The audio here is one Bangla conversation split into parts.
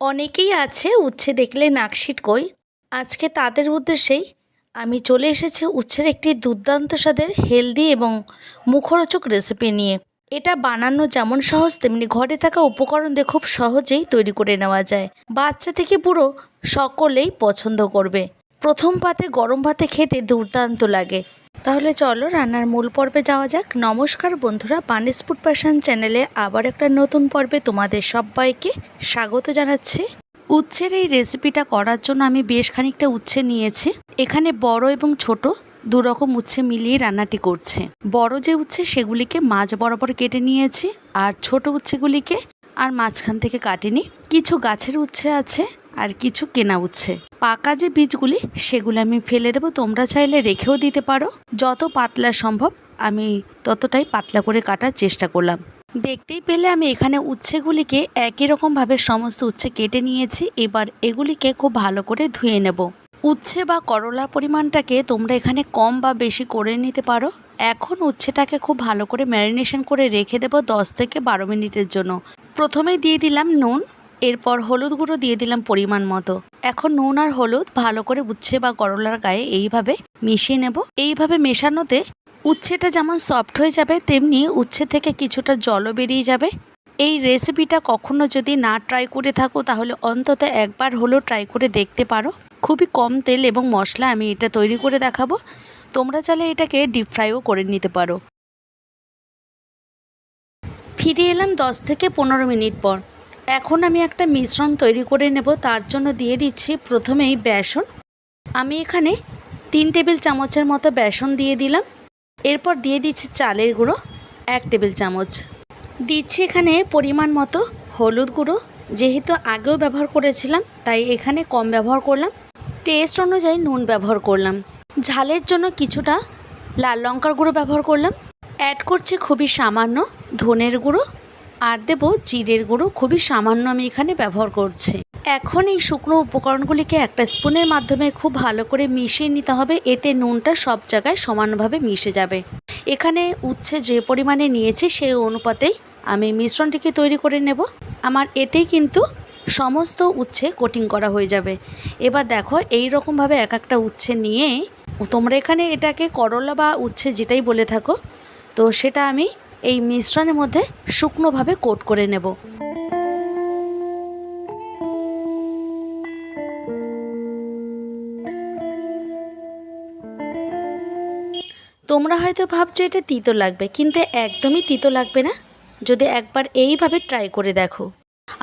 অনেকেই আছে উচ্ছে দেখলে নাকশিট কই আজকে তাদের উদ্দেশ্যেই আমি চলে এসেছি উচ্ছের একটি দুর্দান্ত স্বাদের হেলদি এবং মুখরোচক রেসিপি নিয়ে। এটা বানানো যেমন সহজ, তেমনি ঘরে থাকা উপকরণ দিয়ে খুব সহজেই তৈরি করে নেওয়া যায়। বাচ্চা থেকে পুরো সকলেই পছন্দ করবে। প্রথম পাতে গরম ভাতে খেতে দুর্দান্ত লাগে। তাহলে চলো রান্নার মূল পর্বে যাওয়া যাক। নমস্কার বন্ধুরা পানিস ফুড প্যাশন চ্যানেলে আবার একটা নতুন পর্বে তোমাদের সবাইকে স্বাগত জানাচ্ছি। উচ্ছের এই রেসিপিটা করার জন্য আমি বেশ খানিকটা উচ্ছে নিয়েছি। এখানে বড় এবং ছোট দু রকম উচ্ছে মিলিয়ে রান্নাটি করছে। বড় যে উচ্ছে, সেগুলিকে মাছ বরাবর কেটে নিয়েছি। আর ছোট উচ্ছেগুলিকে আর মাঝখান থেকে কাটিনি। কিছু গাছের উচ্ছে আছে আর কিছু কেনা উচ্ছে। পাকা যে বীজগুলি, সেগুলো আমি ফেলে দেবো। তোমরা চাইলে রেখেও দিতে পারো। যত পাতলা সম্ভব, আমি ততটাই পাতলা করে কাটার চেষ্টা করলাম। দেখতেই পেলে আমি এখানে উচ্ছেগুলিকে একই রকমভাবে সমস্ত উচ্ছে কেটে নিয়েছি। এবার এগুলিকে খুব ভালো করে ধুয়ে নেব। উচ্ছে বা করলার পরিমাণটাকে তোমরা এখানে কম বা বেশি করে নিতে পারো। এখন উচ্ছেটাকে খুব ভালো করে ম্যারিনেশন করে রেখে দেবো দশ থেকে বারো মিনিটের জন্য। প্রথমে দিয়ে দিলাম নুন। এরপর হলুদ গুঁড়ো দিয়ে দিলাম পরিমাণ মতো। এখন নুন আর হলুদ ভালো করে উচ্ছে বা করলার গায়ে এইভাবে মিশিয়ে নেব। এইভাবে মেশানোতে উচ্ছেটা যেমন সফট হয়ে যাবে, তেমনি উচ্ছে থেকে কিছুটা জলও বেরিয়ে যাবে। এই রেসিপিটা কখনো যদি না ট্রাই করে থাকো, তাহলে অন্তত একবার হলেও ট্রাই করে দেখতে পারো। খুবই কম তেল এবং মশলা আমি এটা তৈরি করে দেখাবো। তোমরা চাইলে এটাকে ডিপ ফ্রাইও করে নিতে পারো। ফিরে এলাম দশ থেকে পনেরো মিনিট পর। এখন আমি একটা মিশ্রণ তৈরি করে নেব, তার জন্য দিয়ে দিচ্ছি প্রথমেই বেসন। আমি এখানে তিন টেবিল চামচের মতো বেসন দিয়ে দিলাম। এরপর দিয়ে দিচ্ছি চালের গুঁড়ো, এক টেবিল চামচ। দিচ্ছি এখানে পরিমাণ মতো হলুদ গুঁড়ো, যেহেতু আগেও ব্যবহার করেছিলাম, তাই এখানে কম ব্যবহার করলাম। টেস্ট অনুযায়ী নুন ব্যবহার করলাম। ঝালের জন্য কিছুটা লাল লঙ্কার গুঁড়ো ব্যবহার করলাম। অ্যাড করছি খুবই সামান্য ধনের গুঁড়ো। আর দেব জিরের গুঁড়ো, খুবই সামান্য আমি এখানে ব্যবহার করছি। এখন এই শুকনো উপকরণগুলিকে একটা স্পুনের মাধ্যমে খুব ভালো করে মিশিয়ে নিতে হবে, এতে নুনটা সব জায়গায় সমানভাবে মিশে যাবে। এখানে উচ্ছে যে পরিমাণে নিয়েছি, সেই অনুপাতেই আমি মিশ্রণটিকে তৈরি করে নেব। আমার এতেই কিন্তু সমস্ত উচ্ছে কোটিং করা হয়ে যাবে। এবার দেখো এই রকমভাবে এক একটা উচ্ছে নিয়ে তোমরা এখানে এটাকে করলা বা উচ্ছে যেটাই বলে থাকো, তো সেটা আমি এই মিশ্রণের মধ্যে শুকনোভাবে কোট করে নেব। তোমরা হয়তো ভাবছ এটা তিতো লাগবে, কিন্তু একদমই তিতো লাগবে না। যদি একবার এইভাবে ট্রাই করে দেখো।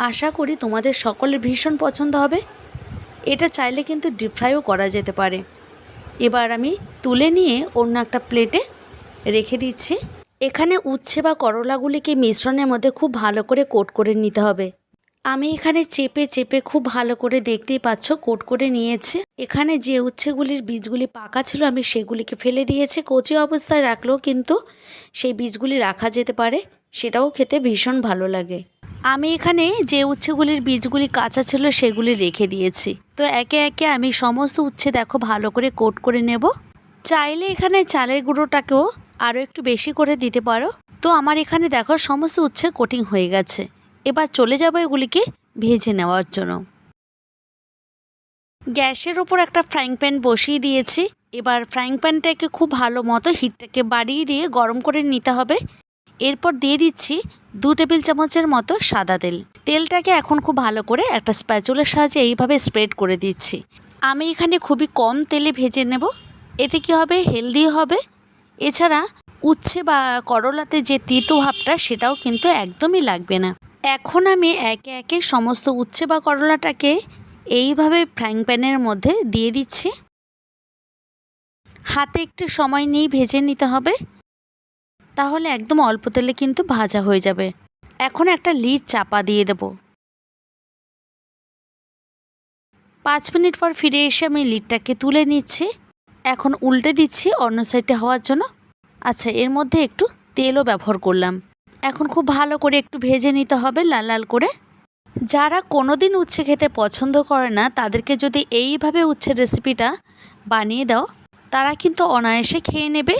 আশা করি তোমাদের সকলের ভীষণ পছন্দ হবে। এটা চাইলে কিন্তু ডিপ ফ্রাইও করা যেতে পারে। এবার আমি তুলে নিয়ে অন্য একটা প্লেটে রেখে দিচ্ছি। এখানে উচ্ছে বা করলাগুলিকে মিশ্রণের মধ্যে খুব ভালো করে কোট করে নিতে হবে। আমি এখানে চেপে চেপে খুব ভালো করে দেখতেই পাচ্ছ কোট করে নিয়েছে। এখানে যে উচ্ছেগুলির বীজগুলি পাকা ছিল আমি সেগুলিকে ফেলে দিয়েছি। কচি অবস্থায় রাখলেও কিন্তু সেই বীজগুলি রাখা যেতে পারে, সেটাও খেতে ভীষণ ভালো লাগে। আমি এখানে যে উচ্ছেগুলির বীজগুলি কাঁচা ছিল সেগুলি রেখে দিয়েছি। তো একে একে আমি সমস্ত উচ্ছে দেখো ভালো করে কোট করে নেব। চাইলে এখানে চালের গুঁড়োটাকেও আরও একটু বেশি করে দিতে পারো? তো আমার এখানে দেখো সমস্ত উচ্ছের কোটিং হয়ে গেছে। এবার চলে যাব এগুলিকে ভেজে নেওয়ার জন্য। গ্যাসের ওপর একটা ফ্রাইং প্যান বসিয়ে দিয়েছি। এবার ফ্রাইং প্যানটাকে খুব ভালো মতো হিটটাকে বাড়িয়ে দিয়ে গরম করে নিতে হবে। এরপর দিয়ে দিচ্ছি দু টেবিল চামচের মতো সাদা তেল। তেলটাকে এখন খুব ভালো করে একটা স্প্যাচুলের সাহায্যে এইভাবে স্প্রেড করে দিচ্ছি। আমি এখানে খুবই কম তেলে ভেজে নেব। এতে কি হবে? হেলদি হবে। এছাড়া উচ্ছে বা করলাতে যে তিতো ভাবটা, সেটাও কিন্তু একদমই লাগবে না। এখন আমি একে একে সমস্ত উচ্ছে বা করলাটাকে এইভাবে ফ্রাইং প্যানের মধ্যে দিয়ে দিচ্ছি। হাতে একটু সময় নিয়েই ভেজে নিতে হবে। তাহলে একদম অল্প তেলে কিন্তু ভাজা হয়ে যাবে। এখন একটা লিড চাপা দিয়ে দেব। পাঁচ মিনিট পর ফিরে এসে আমি লিডটাকে তুলে নিচ্ছি। এখন উল্টে দিচ্ছি অন্য সাইডে হওয়ার জন্য। আচ্ছা এর মধ্যে একটু তেলও ব্যবহার করলাম। এখন খুব ভালো করে একটু ভেজে নিতে হবে লাল লাল করে। যারা কোনো দিন উচ্ছে খেতে পছন্দ করে না, তাদেরকে যদি এইভাবে উচ্ছের রেসিপিটা বানিয়ে দাও, তারা কিন্তু অনায়াসে খেয়ে নেবে।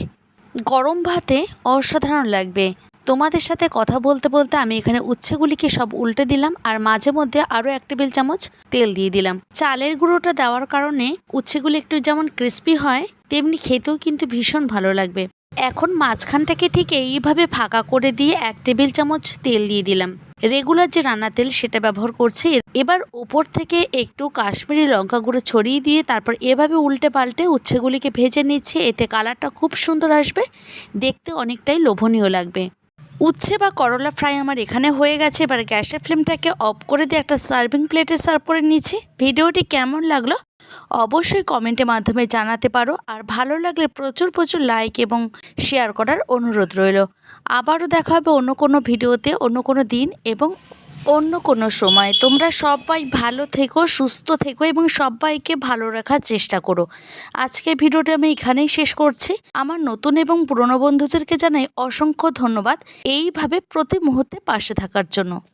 গরম ভাতে অসাধারণ লাগবে। তোমাদের সাথে কথা বলতে বলতে আমি এখানে উচ্ছেগুলিকে সব উল্টে দিলাম আর মাঝে মধ্যে আরও এক টেবিল চামচ তেল দিয়ে দিলাম। চালের গুঁড়োটা দেওয়ার কারণে উচ্ছেগুলি একটু যেমন ক্রিস্পি হয়, তেমনি খেতেও কিন্তু ভীষণ ভালো লাগবে। এখন মাঝখানটাকে ঠিক এইভাবে ফাঁকা করে দিয়ে এক টেবিল চামচ তেল দিয়ে দিলাম। রেগুলার যে রান্না তেল সেটা ব্যবহার করছি। এবার ওপর থেকে একটু কাশ্মীরি লঙ্কা গুঁড়ো ছড়িয়ে দিয়ে তারপর এভাবে উল্টে পাল্টে উচ্ছেগুলিকে ভেজে নিচ্ছি। এতে কালারটা খুব সুন্দর আসবে, দেখতে অনেকটাই লোভনীয় লাগবে। উচ্ছে বা করলা ফ্রাই আমার এখানে হয়ে গেছে। এবার গ্যাসের ফ্লেমটাকে অফ করে দিয়ে একটা সার্ভিং প্লেটে সার্ভ করে নিচ্ছি। ভিডিওটি কেমন লাগল অবশ্যই কমেন্টের মাধ্যমে জানাতে পারো। আর ভালো লাগলে প্রচুর প্রচুর লাইক এবং শেয়ার করার অনুরোধ রইল। আবারও দেখা হবে অন্য কোনো ভিডিওতে অন্য কোনো দিন এবং অন্য কোনো সময় তোমরা সবাই ভালো থেকো, সুস্থ থেকো এবং সবাইকে ভালো রাখার চেষ্টা করো। আজকের ভিডিওটা আমি এখানেই শেষ করছি। আমার নতুন এবং পুরনো বন্ধুদেরকে জানাই অসংখ্য ধন্যবাদ। এইভাবে প্রতি মুহূর্তে পাশে থাকার জন্য।